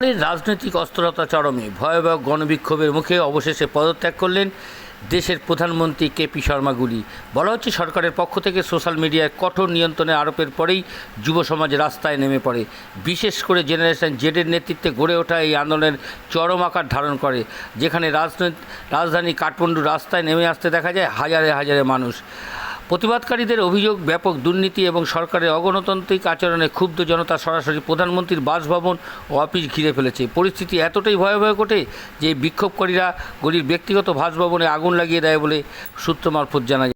রাজনৈতিক অস্থিরতা চরমে ভয়াবহ গণবিক্ষোভের মুখে অবশেষে পদত্যাগ করলেন দেশের প্রধানমন্ত্রী কেপি শর্মা গুলি বলা হচ্ছে সরকারের পক্ষ থেকে সোশ্যাল মিডিয়ায় কঠোর নিয়ন্ত্রণে আরোপের পরেই যুব সমাজ রাস্তায় নেমে পড়ে। বিশেষ করে জেনারেশন জেডের নেতৃত্বে গড়ে ওঠা এই আন্দোলনের চরম আকার ধারণ করে, যেখানে রাজধানী কাঠমান্ডু রাস্তায় নেমে আসতে দেখা যায় হাজারে হাজারে মানুষ। প্রতিবাদকারীদের অভিযোগ, ব্যাপক দুর্নীতি এবং সরকারের অগণতান্ত্রিক আচরণে ক্ষুব্ধ জনতা সরাসরি প্রধানমন্ত্রীর বাসভবন ও অফিস ঘিরে ফেলেছে। পরিস্থিতি এতটাই ভয়াবহ ঘটে যে বিক্ষোভকারীরা গলির ব্যক্তিগত বাসভবনে আগুন লাগিয়ে দেয় বলে সূত্র মারফত জানা